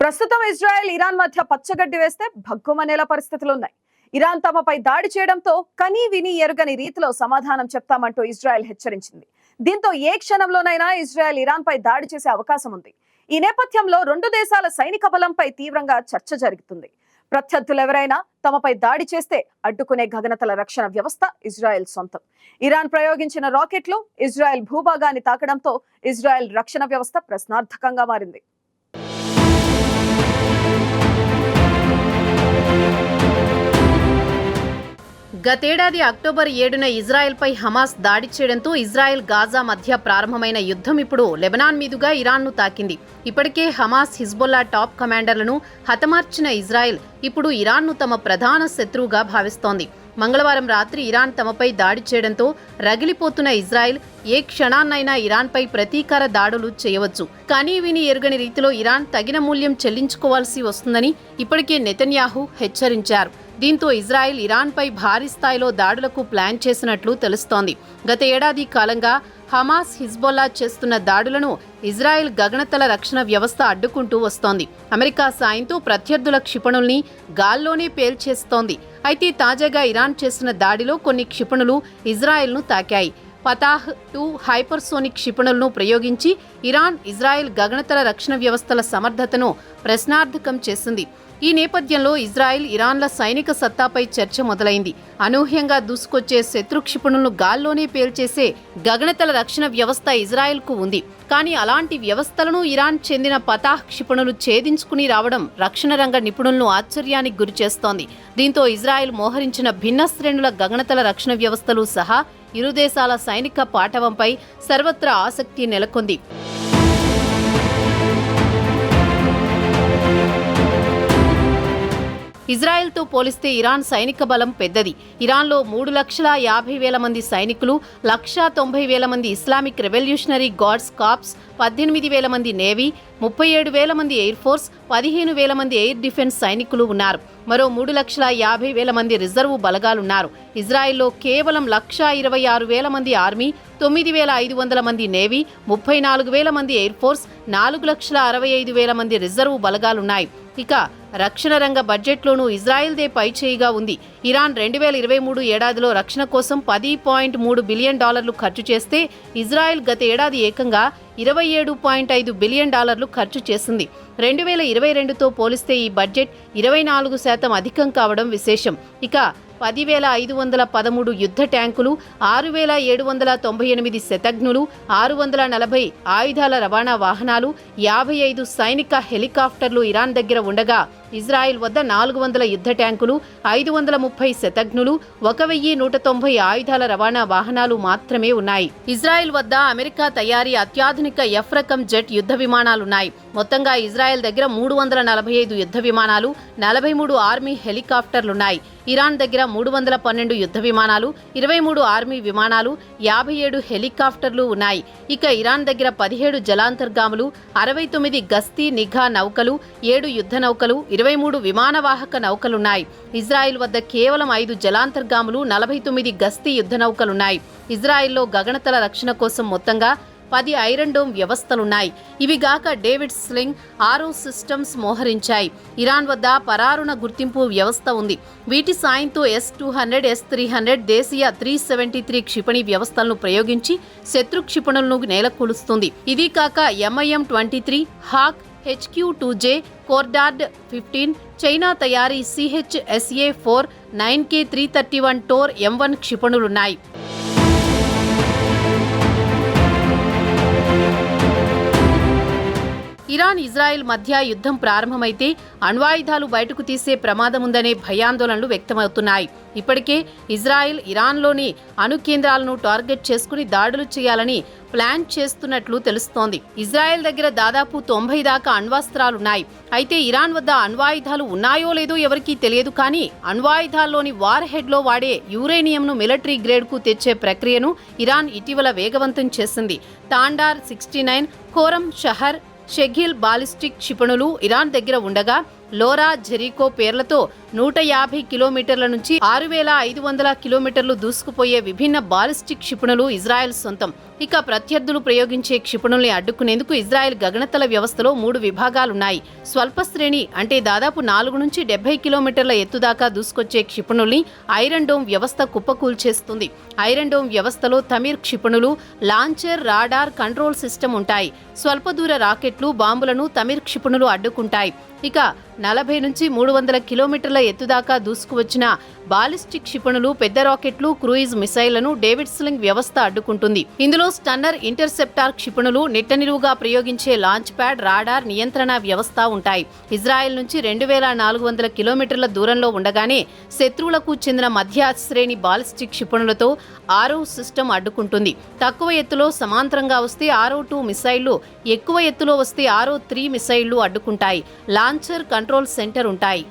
ప్రస్తుతం Israel Iran మధ్య పచ్చగడ్డి వేస్తే భగ్గుమనేలా పరిస్థితులు ఉన్నాయి. ఇరాన్ తమపై దాడి చేయడంతో కనీ విని ఎరుగని రీతిలో సమాధానం చెప్తామంటూ ఇజ్రాయెల్ హెచ్చరించింది. దీంతో ఏ క్షణంలోనైనా ఇజ్రాయెల్ ఇరాన్ పై దాడి చేసే అవకాశం ఉంది. ఈ నేపథ్యంలో రెండు దేశాల సైనిక బలంపై తీవ్రంగా చర్చ జరుగుతుంది. ప్రత్యర్థులు ఎవరైనా తమపై దాడి చేస్తే అడ్డుకునే గగనతల రక్షణ వ్యవస్థ ఇజ్రాయెల్ సొంతం. ఇరాన్ ప్రయోగించిన రాకెట్లు ఇజ్రాయెల్ భూభాగాన్ని తాకడంతో ఇజ్రాయెల్ రక్షణ వ్యవస్థ ప్రశ్నార్థకంగా మారింది. గతేడాది అక్టోబర్ ఏడున ఇజ్రాయెల్పై హమాస్ దాడి చేయడంతో ఇజ్రాయెల్ గాజా మధ్య ప్రారంభమైన యుద్ధం ఇప్పుడు లెబనాన్ మీదుగా ఇరాన్ను తాకింది. ఇప్పటికే హమాస్ హిజ్బొల్లా టాప్ కమాండర్లను హతమార్చిన ఇజ్రాయెల్ ఇప్పుడు ఇరాన్ను తమ ప్రధాన శత్రువుగా భావిస్తోంది. మంగళవారం రాత్రి ఇరాన్ తమపై దాడి చేయడంతో రగిలిపోతున్న ఇజ్రాయెల్ ఏ క్షణాన్నైనా ఇరాన్పై ప్రతీకార దాడులు చేయవచ్చు. కానీ విని ఎరుగని రీతిలో ఇరాన్ తగిన మూల్యం చెల్లించుకోవాల్సి వస్తుందని ఇప్పటికే నెతన్యాహు హెచ్చరించారు. దీంతో ఇజ్రాయెల్ ఇరాన్పై భారీ స్థాయిలో దాడులకు ప్లాన్ చేసినట్లు తెలుస్తోంది. గత ఏడాది కాలంగా హమాస్ హిజ్బొల్లా చేస్తున్న దాడులను ఇజ్రాయెల్ గగనతల రక్షణ వ్యవస్థ అడ్డుకుంటూ వస్తోంది. అమెరికా సాయంతో ప్రత్యర్థుల క్షిపణుల్ని గాల్లోనే పేల్చేస్తోంది. అయితే తాజాగా ఇరాన్ చేసిన దాడిలో కొన్ని క్షిపణులు ఇజ్రాయెల్ను తాకాయి. పతాహ్ టూ హైపర్సోనిక్ క్షిపణులను ప్రయోగించి ఇరాన్ ఇజ్రాయెల్ గగనతల రక్షణ వ్యవస్థల సమర్థతను ప్రశ్నార్థకం చేసింది. ఈ నేపథ్యంలో ఇజ్రాయెల్ ఇరాన్ల సైనిక సత్తాపై చర్చ మొదలైంది. అనూహ్యంగా దూసుకొచ్చే శత్రు క్షిపణులను గాల్లోనే పేల్చేసే గగనతల రక్షణ వ్యవస్థ ఇజ్రాయెల్కు ఉంది. కానీ అలాంటి వ్యవస్థలను ఇరాన్ చెందిన పతాహ్ క్షిపణులు ఛేదించుకుని రావడం రక్షణ రంగ నిపుణులను ఆశ్చర్యానికి గురిచేస్తోంది దీంతో ఇజ్రాయెల్ మోహరించిన భిన్న శ్రేణుల గగనతల రక్షణ వ్యవస్థలు సహా ఇరు దేశాల సైనిక పాటవంపై సర్వత్రా ఆసక్తి నెలకొంది. ఇజ్రాయెల్తో పోలిస్తే ఇరాన్ సైనిక బలం పెద్దది. ఇరాన్లో మూడు లక్షల యాభై వేల మంది సైనికులు లక్షా తొంభై వేల మంది ఇస్లామిక్ రెవల్యూషనరీ గార్డ్స్ కాప్స్ పద్దెనిమిది వేల మంది నేవీ ముప్పై ఏడు వేల మంది ఎయిర్ ఫోర్స్ పదిహేను వేల మంది ఎయిర్ డిఫెన్స్ సైనికులు ఉన్నారు. మరో మూడు లక్షల యాభై వేల మంది రిజర్వు బలగాలున్నారు. ఇజ్రాయెల్లో కేవలం లక్షా ఇరవై ఆరు వేల మంది ఆర్మీ తొమ్మిది వేల ఐదు వందల మంది నేవీ ముప్పై నాలుగు వేల మంది ఎయిర్ ఫోర్స్ నాలుగు లక్షల అరవై ఐదు వేల మంది రిజర్వు బలగాలున్నాయి. ఇక రక్షణ రంగ బడ్జెట్లోనూ ఇజ్రాయెల్దే పైచేయిగా ఉంది. ఇరాన్ రెండు వేల ఇరవై మూడు ఏడాదిలో రక్షణ కోసం పది పాయింట్ మూడు బిలియన్ డాలర్లు ఖర్చు చేస్తే ఇజ్రాయెల్ గత ఏడాది ఏకంగా ఇరవై ఏడు పాయింట్ ఐదు బిలియన్ డాలర్లు ఖర్చు చేసింది. రెండు వేల ఇరవై రెండుతో పోలిస్తే ఈ బడ్జెట్ ఇరవై నాలుగు శాతం అధికం కావడం విశేషం. ఇక పదివేల ఐదు వందల పదమూడు యుద్ధ ట్యాంకులు ఆరు వేల ఏడు వందల తొంభై ఎనిమిది శతఘ్నులు ఆరు వందల నలభై ఆయుధాల రవాణా వాహనాలు యాభై ఐదు సైనిక హెలికాప్టర్లు ఇరాన్ దగ్గర ఉండగా ఇజ్రాయెల్ వద్ద నాలుగు వందల యుద్ధ ట్యాంకులు ఐదు వందల ముప్పై శతఘ్నులు ఒక వెయ్యి నూట తొంభై ఆయుధాల రవాణా వాహనాలు మాత్రమే ఉన్నాయి. ఇజ్రాయెల్ వద్ద అమెరికా తయారీ అత్యాధునిక ఎఫ్ రకం జెట్ యుద్ధ విమానాలున్నాయి. మొత్తంగా ఇజ్రాయెల్ దగ్గర మూడు వందల నలభై ఐదు యుద్ధ విమానాలు నలభై మూడు ఆర్మీ హెలికాప్టర్లున్నాయి. ఇరాన్ దగ్గర మూడు వందల పన్నెండు యుద్ధ విమానాలు ఇరవై మూడు ఆర్మీ విమానాలు యాభై ఏడు హెలికాప్టర్లు ఉన్నాయి. ఇక ఇరాన్ దగ్గర పదిహేడు జలాంతర్గాములు అరవై తొమ్మిది గస్తీ నిఘా నౌకలు ఏడు యుద్ధ నౌకలు ఇరవై మూడు విమానవాహక నౌకలున్నాయి. ఇజ్రాయిల్ వద్ద కేవలం ఐదు జలాంతర్గాములు నలభై తొమ్మిది గస్తీ యుద్ధ నౌకలున్నాయి. ఇజ్రాయిల్లో గగనతల రక్షణ కోసం మొత్తంగా పది ఐరన్ డోమ్ వ్యవస్థలున్నాయి. ఇవి గాక డేవిడ్ స్లింగ్ ఆరో సిస్టమ్స్ మోహరించాయి. ఇరాన్ వద్ద పరారుణ గుర్తింపు వ్యవస్థ ఉంది. వీటి సాయంతో S two hundred S three hundred దేశీయ త్రీ సెవెంటీ త్రీ క్షిపణి వ్యవస్థలను ప్రయోగించి శత్రు క్షిపణులను నేలకూలుస్తుంది. ఇది కాక MIM twenty three Hawk HQ two J Khordad fifteen China తయారీ CHSA four nine K three thirty one Tor M one క్షిపణులున్నాయి. Iran Israel మధ్య యుద్ధం ప్రారంభమైతే అణ్వాయుధాలు బయటకు తీసే ప్రమాదముందనే భయాందోళనలు వ్యక్తమవుతున్నాయి. ఇప్పటికే ఇజ్రాయెల్ ఇరాన్లోని అణు కేంద్రాలను టార్గెట్ చేసుకుని దాడులు చేయాలని ప్లాన్ చేస్తున్నట్లు తెలుస్తోంది. ఇజ్రాయెల్ దగ్గర దాదాపు తొంభై దాకా అణ్వాస్త్రాలున్నాయి. అయితే ఇరాన్ వద్ద అణ్వాయుధాలు ఉన్నాయో లేదో ఎవరికీ తెలియదు కానీ అణ్వాయుధాల్లోని వార్ హెడ్లో వాడే యురేనియంను మిలిటరీ గ్రేడ్కు తెచ్చే ప్రక్రియను ఇరాన్ ఇటీవల వేగవంతం చేసింది. Tondar sixty nine Khorramshahr షెఘిల్ బాలిస్టిక్ క్షిపణులు ఇరాన్ దగ్గర ఉండగా లోరా జెరీకో పేర్లతో నూట యాభై కిలోమీటర్ల నుంచి ఆరు వేల ఐదు వందల కిలోమీటర్లు దూసుకుపోయే విభిన్న బాలిస్టిక్ క్షిపణులు ఇజ్రాయెల్ సొంతం. ఇక ప్రత్యర్థులు ప్రయోగించే క్షిపణుల్ని అడ్డుకునేందుకు ఇజ్రాయెల్ గగనతల వ్యవస్థలో మూడు విభాగాలున్నాయి. స్వల్ప శ్రేణి అంటే దాదాపు నాలుగు నుంచి డెబ్బై కిలోమీటర్ల ఎత్తు దాకా దూసుకొచ్చే క్షిపణుల్ని ఐరన్ డోమ్ వ్యవస్థ కుప్పకూల్చేస్తుంది. ఐరన్ డోమ్ వ్యవస్థలో తమిర్ క్షిపణులు లాంచర్ రాడార్ కంట్రోల్ సిస్టమ్ ఉంటాయి. స్వల్ప దూర రాకెట్లు బాంబులను తమిర్ క్షిపణులు అడ్డుకుంటాయి. ఇక నలభై నుంచి మూడు వందల కిలోమీటర్ల ఎత్తుదాకా దూసుకువచ్చిన బాలిస్టిక్ క్షిపణులు పెద్ద రాకెట్లు క్రూయిజ్ మిసైళ్ళను డేవిడ్ స్లింగ్ వ్యవస్థ అడ్డుకుంటుంది. ఇందులో స్టన్నర్ ఇంటర్సెప్టార్ క్షిపణులు నిట్టనిలువుగా ప్రయోగించే లాంచ్ ప్యాడ్ రాడార్ నియంత్రణ వ్యవస్థ ఉంటాయి. ఇజ్రాయెల్ నుంచి రెండు వేల నాలుగు వందల కిలోమీటర్ల దూరంలో ఉండగానే శత్రువులకు చెందిన మధ్య శ్రేణి బాలిస్టిక్ క్షిపణులతో ఆరో సిస్టమ్ అడ్డుకుంటుంది. తక్కువ ఎత్తులో సమాంతరంగా వస్తే ఆరో టూ మిసైళ్ళు ఎక్కువ ఎత్తులో వస్తే ఆరో త్రీ మిసైళ్ళు అడ్డుకుంటాయి. లాంచర్ కంట్రోల్ సెంటర్ ఉంటాయి.